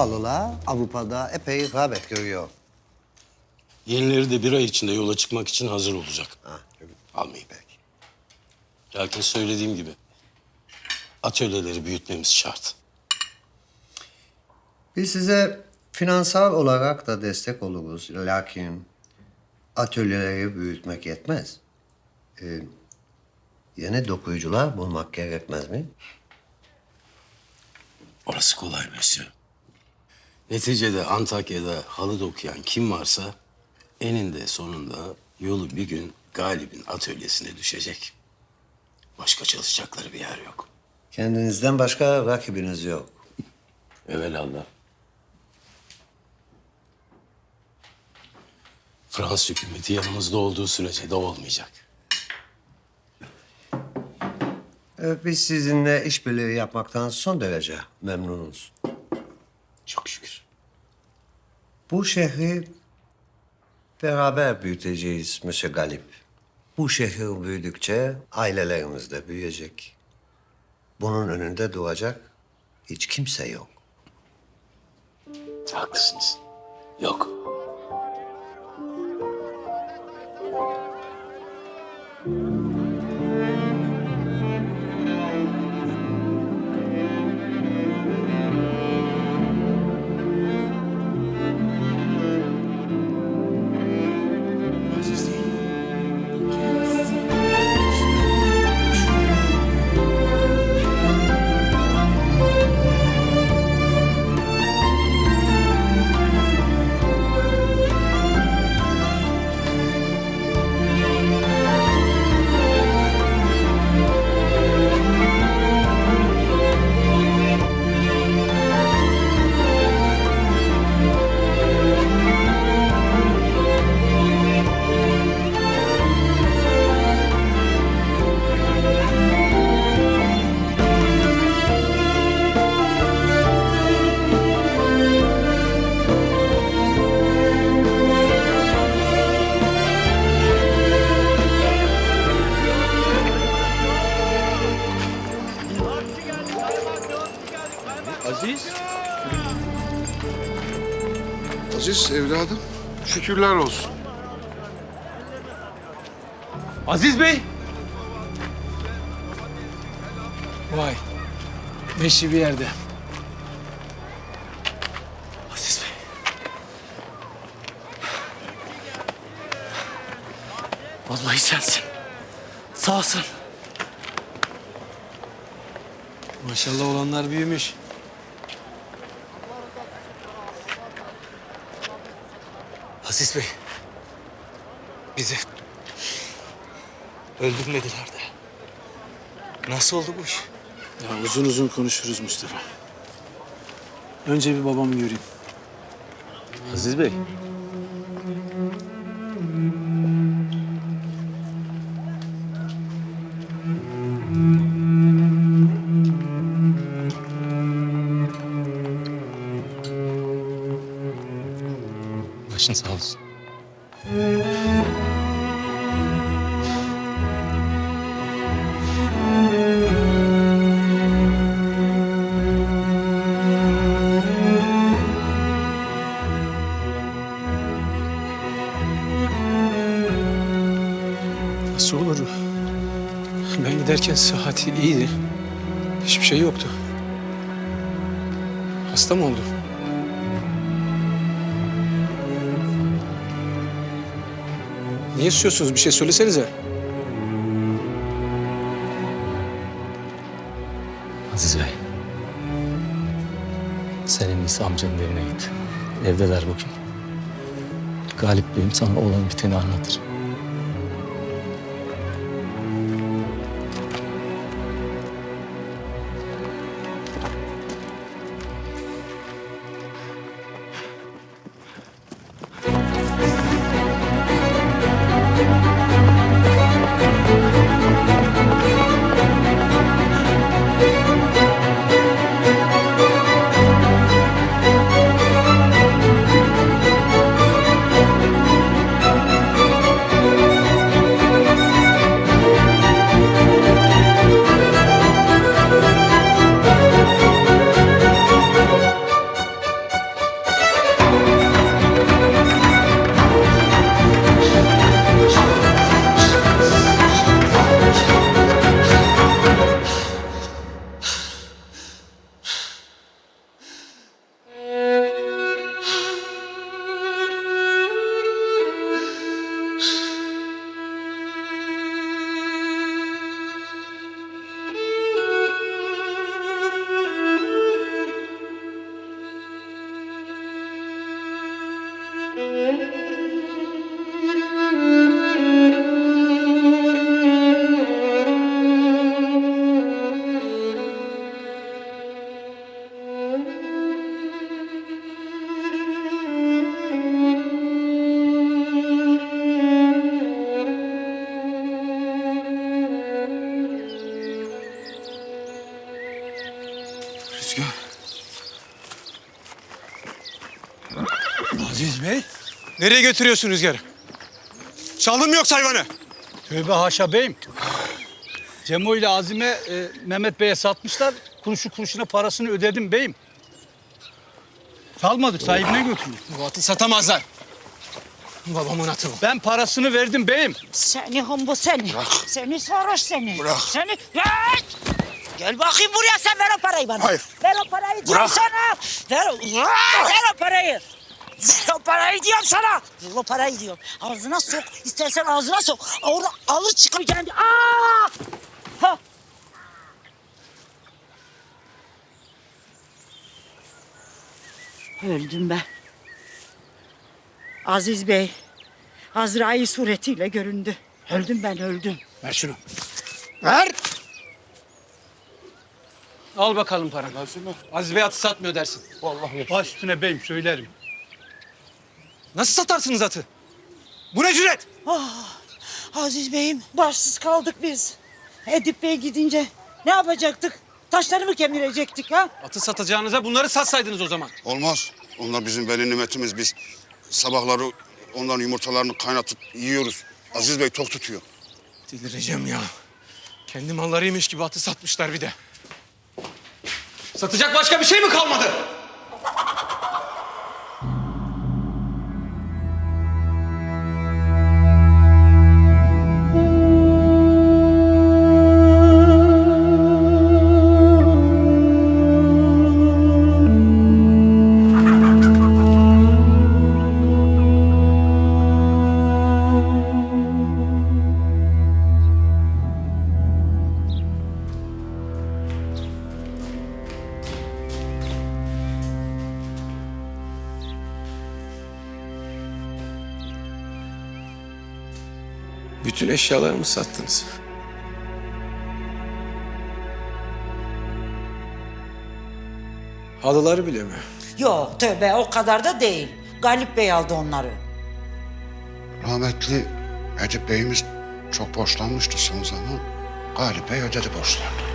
halılar Avrupa'da epey rağbet görüyor. Yenileri de bir ay içinde yola çıkmak için hazır olacak. Ha, Almayı belki. Lakin söylediğim gibi atölyeleri büyütmemiz şart. Biz size finansal olarak da destek oluruz. Lakin atölyeleri büyütmek yetmez. Ee, yeni dokuyucular bulmak gerekmez mi? Orası kolay Mesut. Neticede Antakya'da halı dokuyan kim varsa eninde sonunda yolu bir gün Galip'in atölyesine düşecek. Başka çalışacakları bir yer yok. Kendinizden başka rakibiniz yok. Evelallah. Fransız hükümeti yanımızda olduğu sürece de olmayacak. Ee, biz sizinle işbirliği yapmaktan son derece memnunuz. Çok şükür. Bu şehri beraber büyüteceğiz Monsieur Galip. Bu şehir büyüdükçe ailelerimiz de büyüyecek. Bunun önünde duracak hiç kimse yok. Haklısınız. Yok. Aziz evladım, şükürler olsun. Aziz Bey. Vay. Beşi bir yerde. Aziz Bey. Vallahi sensin. Sağsın. Maşallah olanlar büyümüş. Aziz Bey. Bizi öldürmediler de. Nasıl oldu bu iş? Ya uzun uzun konuşuruz Mustafa. Önce bir babamı göreyim. Aziz Bey. Başın sağ olsun. Nasıl olur? Ben giderken sıhhati iyiydi. Hiçbir şey yoktu. Hasta mı oldu? Niye susuyorsunuz? Bir şey söylesenize. Aziz Bey. Sen en iyisi amcanın evine git. Evdeler bugün. Galip Bey'im sana olan biteni anlatır. Aziz Bey, nereye götürüyorsun rüzgarı? Çaldın mı yoksa hayvanı? Tövbe haşa beyim. Cemo ile Azime e, Mehmet Bey'e satmışlar. Kuruşu kuruşuna parasını ödedim beyim. Çalmadık sahibine götürdük. Bu atı satamazlar. Babamın atı bu. Ben parasını verdim beyim. Seni humbu seni. Seni sarhoş seni. Bırak. Seni... Gel! Gel bakayım buraya sen ver o parayı bana. Hayır. Ver o parayı diyorum sana. Ver, o- ver o parayı. O parayı diyorum sana. O parayı diyorum. Ağzına sok. İstersen ağzına sok. Orada alır çıkacaksın. Aa! Ha. Öldüm ben. Aziz Bey, Azrail suretiyle göründü. Öldüm ben, öldüm. Ver şunu. Ver. Al bakalım paranı. Aziz Bey atı satmıyor dersin. Baş üstüne beyim söylerim. Nasıl satarsınız atı? Bu ne cüret? Aziz Bey'im, başsız kaldık biz. Edip Bey gidince ne yapacaktık? Taşları mı kemirecektik ha? Atı satacağınıza bunları satsaydınız o zaman. Olmaz. Onlar bizim veli nimetimiz. Biz sabahları onların yumurtalarını kaynatıp yiyoruz. Aziz Bey tok tutuyor. Delireceğim ya. Kendi mallarıymış gibi atı satmışlar bir de. Satacak başka bir şey mi kalmadı? Bütün eşyalarımı sattınız. Halıları bile mi? Yok tövbe o kadar da değil. Galip Bey aldı onları. Rahmetli Edip Bey'imiz çok borçlanmıştı son zaman. Galip Bey ödedi borçlarını.